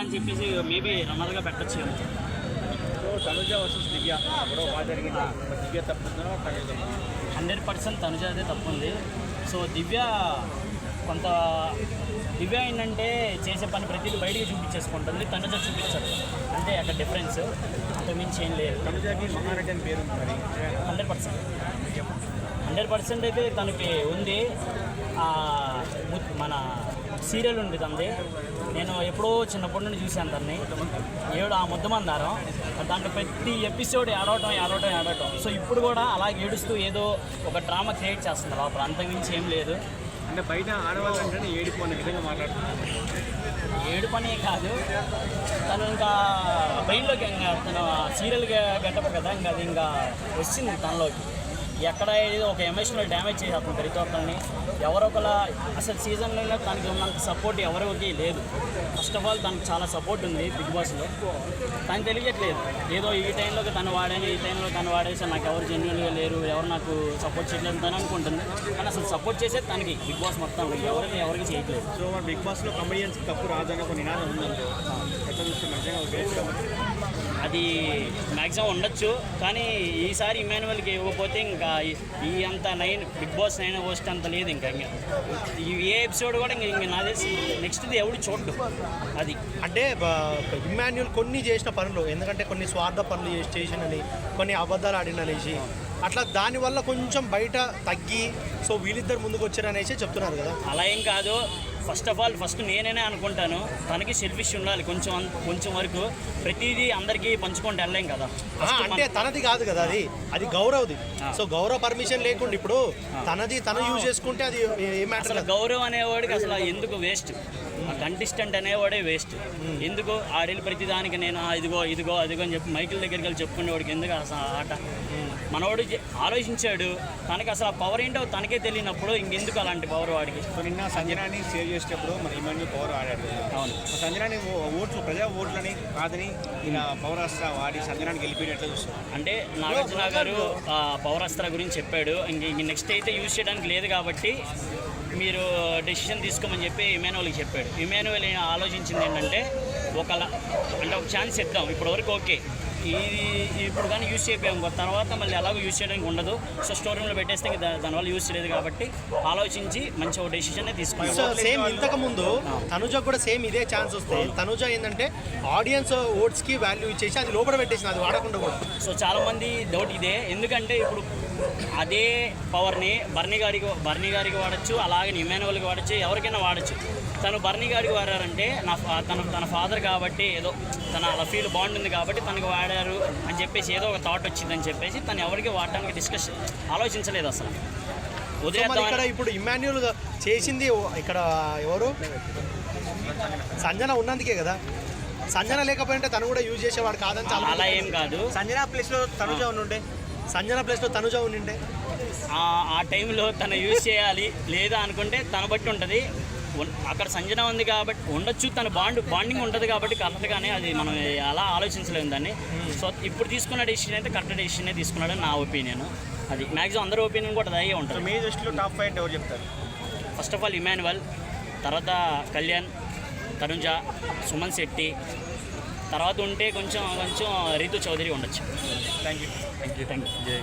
అని చెప్పేసి మేబీ రన్నర్గా పెట్టచ్చు సో తనుజ వర్సెస్ దివ్య గొడవ బాగా జరిగింది. దివ్య తప్పుతుందో తనుజ హండ్రెడ్ పర్సెంట్ తనుజ అదే తప్పు ఉంది సో దివ్య కొంత దివ్య ఏంటంటే చేసే పని ప్రతిదీ బయటికి చూపించేసుకుంటుంది. తనుజ చూపించదు. అంతే అక్కడ డిఫరెన్స్ అంతకుమించి ఏం లేదు. తనుజకి మహారెడ్డి అని పేరు హండ్రెడ్ పర్సెంట్. హండ్రెడ్ పర్సెంట్ అయితే తనకి ఉంది. మన సీరియల్ ఉంది తనది. నేను ఎప్పుడో చిన్నప్పటి నుండి చూశాను తన్ని. ఏడు ఆ ముద్ద మందారం. దాంట్లో ప్రతి ఎపిసోడ్ ఏడవటం ఏడవటం ఏడవటం. సో ఇప్పుడు కూడా అలా ఏడుస్తూ ఏదో ఒక డ్రామా క్రియేట్ చేస్తుంది లోపల. అంతకుమించి ఏం లేదు. అంటే బయట ఆడవాళ్ళంటే ఏడుపు అనే విధంగా మాట్లాడుతున్నారు. ఏడు పని కాదు. తను ఇంకా బ్రెయిన్లోకి ఇంకా తను సీరియల్ గెటప్ కదా ఇంకా అది ఇంకా వచ్చింది తనలోకి. ఎక్కడ ఒక ఎమోషనల్ డ్యామేజ్ చేసేస్తుంది ప్రతి ఒక్కరిని అసలు సీజన్లో తనకి ఉన్నంత సపోర్ట్ ఎవరికి లేదు. ఫస్ట్ ఆఫ్ ఆల్ తనకు చాలా సపోర్ట్ ఉంది బిగ్ బాస్లో తను తెలియట్లేదు. ఏదో ఈ టైంలో తను వాడాను ఈ టైంలో తను వాడేసి నాకు ఎవరు జెన్యున్గా లేరు ఎవరు నాకు సపోర్ట్ చేయలేదు తను అనుకుంటుంది. కానీ అసలు సపోర్ట్ చేసేది తనకి బిగ్ బాస్ మొత్తం ఎవరికి ఎవరికి చేయట్లేదు. సో బిగ్ బాస్లో కమెడియన్స్ తప్పు రాదని ఒక నినాదం ఉందంటే ఎట్లా చూస్తున్నారు? అది మ్యాక్సిమం ఉండొచ్చు. కానీ ఈసారి ఇమానువల్కి ఇవ్వకపోతే ఇంకా ఈ- అంత nine Bigg Boss nine post అంత లేదు ఇంకా ఇంకా. ఈ ఏ ఎపిసోడ్ కూడా ఇంక ఇంక నా తెలిసి నెక్స్ట్ది ఎవడు చూడ్డు. అది. అంటే ఇమాన్యుల్ కొన్ని చేసిన పనులు ఎందుకంటే కొన్ని స్వార్థ పనులు చేసి చేసినని కొన్ని అబద్ధాలు ఆడిననేసి అట్లా దానివల్ల కొంచెం బయట తగ్గి సో వీళ్ళిద్దరు ముందుకు వచ్చారనేసి చెప్తున్నారు కదా. అలా ఏం కాదు. ఫస్ట్ ఆఫ్ ఆల్ ఫస్ట్ నేనేనే అనుకుంటాను తనకి సెల్ఫిష్ ఉండాలి. కొంచెం కొంచెం వరకు ప్రతిదీ అందరికీ పంచుకుంటూ వెళ్ళలేం కదా. అంటే తనది కాదు కదా అది. అది గౌరవ్ది. సో గౌరవ పర్మిషన్ లేకుండా ఇప్పుడు తనది తను యూజ్ చేసుకుంటే అది ఏ మ్యాటర్ అసలు గౌరవం అనేవాడికి అసలు ఎందుకు వేస్ట్ కంటెస్టెంట్ అనేవాడే వేస్ట్ ఎందుకు ఆడేళ్ళు ప్రతి దానికి నేను "ఆ, ఇదిగో ఇదిగో అదిగో అని చెప్పి మైకిల్ దగ్గరికి వెళ్ళి చెప్పుకునేవాడికి ఎందుకు అసలు ఆ ఆట? మనవాడు ఆలోచించాడు. తనకి అసలు ఆ పవర్ ఏంటో తనకే తెలియనప్పుడు ఇంకెందుకు అలాంటి పవర్ వాడికి? సో నిన్న సంజనాని సేవ్ చేసేటప్పుడు మన ఇమాన్యుల్ పవర్ ఆడాడు. అవును. సో సంజనాని ఓ- ఓట్లు ప్రజా ఓట్లని కాదని ఈయన పౌరాస్త్ర వాడి సంజనానికి వెళ్ళిపోయినట్లు చూస్తాం అంటే నాగార్జున గారు ఆ, పౌరాస్త్ర గురించి చెప్పాడు. ఇంక ఇంక నెక్స్ట్ అయితే యూజ్ చేయడానికి లేదు కాబట్టి మీరు డెసిషన్ తీసుకోమని చెప్పి ఇమానువల్కి చెప్పాడు. ఇమానువల్ ఆలోచించింది ఏంటంటే ఒక అంటే ఒక ఛాన్స్ ఇద్దాం ఇప్పటివరకు ఓకే. ఇది ఇప్పుడు కానీ యూజ్ చేయకపోయాం తర్వాత మళ్ళీ ఎలాగో యూజ్ చేయడానికి ఉండదు. సో స్టోర్ రూమ్లో పెట్టేస్తే దానివల్ల యూజ్ చేయలేదు కాబట్టి ఆలోచించి మంచి ఒక డెసిషన్ సో తీసుకున్నాం సేమ్ ఇంతకు ముందు తనుజ కూడా సేమ్ ఇదే ఛాన్స్ వస్తే తనుజ ఏంటంటే ఆడియన్స్ ఓట్స్కి వాల్యూ ఇచ్చేసి అది లోపల పెట్టేసింది అది వాడకుండా కూడా. సో చాలామంది డౌట్ ఇదే. ఎందుకంటే ఇప్పుడు అదే పవర్ని బర్నీ గారికి బర్నీ గారికి వాడచ్చు అలాగే ఇమానువల్కి వాడచ్చు ఎవరికైనా వాడచ్చు. తను బర్నీ గారికి వాడారంటే నా ఫా- తన తన ఫాదర్ కాబట్టి ఏదో తన అలా ఫీల్ బాగుంటుంది కాబట్టి తనకు వాడారు అని చెప్పేసి ఏదో ఒక థాట్ వచ్చిందని చెప్పేసి తను ఎవరికి వాడడానికి డిస్కస్ ఆలోచించలేదు అసలు. ఇక్కడ ఉదయం ఇప్పుడు ఇమాన్యుల్ చేసింది ఇక్కడ ఎవరు? సంజన ఉన్నందుకే కదా. సంజన లేకపోయింటే తను కూడా యూజ్ చేసేవాడు కాదని చాలా అలా ఏం కాదు. సంజన ప్లేస్లో తనుజ ఉండే సంజన ప్లేస్లో తనుజ ఉండిండే. ఆ- ఆ టైంలో తను యూజ్ చేయాలి లేదా అనుకుంటే తన బట్టి ఉంటుంది. అక్కడ సంజన ఉంది కాబట్టి ఉండొచ్చు తన బాండ్ బాండింగ్ ఉంటుంది కాబట్టి కరెక్ట్గానే అది మనం అలా ఆలోచించలేము దాన్ని. సో ఇప్పుడు తీసుకున్న డెసిషన్ అయితే కరెక్ట్ డెసిషనే తీసుకున్నాడని నా ఒపీనియన్ అది మ్యాక్సిమం అందరి ఒపీనియన్ కూడా అదే ఉంటుంది. మీ దృష్టిలో టాప్ ఫైవ్ ఎవరు చెప్తారు? ఫస్ట్ ఆఫ్ ఆల్ ఇమాన్యువల్ తర్వాత కళ్యాణ్ తరుణ్జ సుమన్ శెట్టి తర్వాత ఉంటే కొంచెం కొంచెం రీతు చౌదరి ఉండొచ్చు. Thank you thank you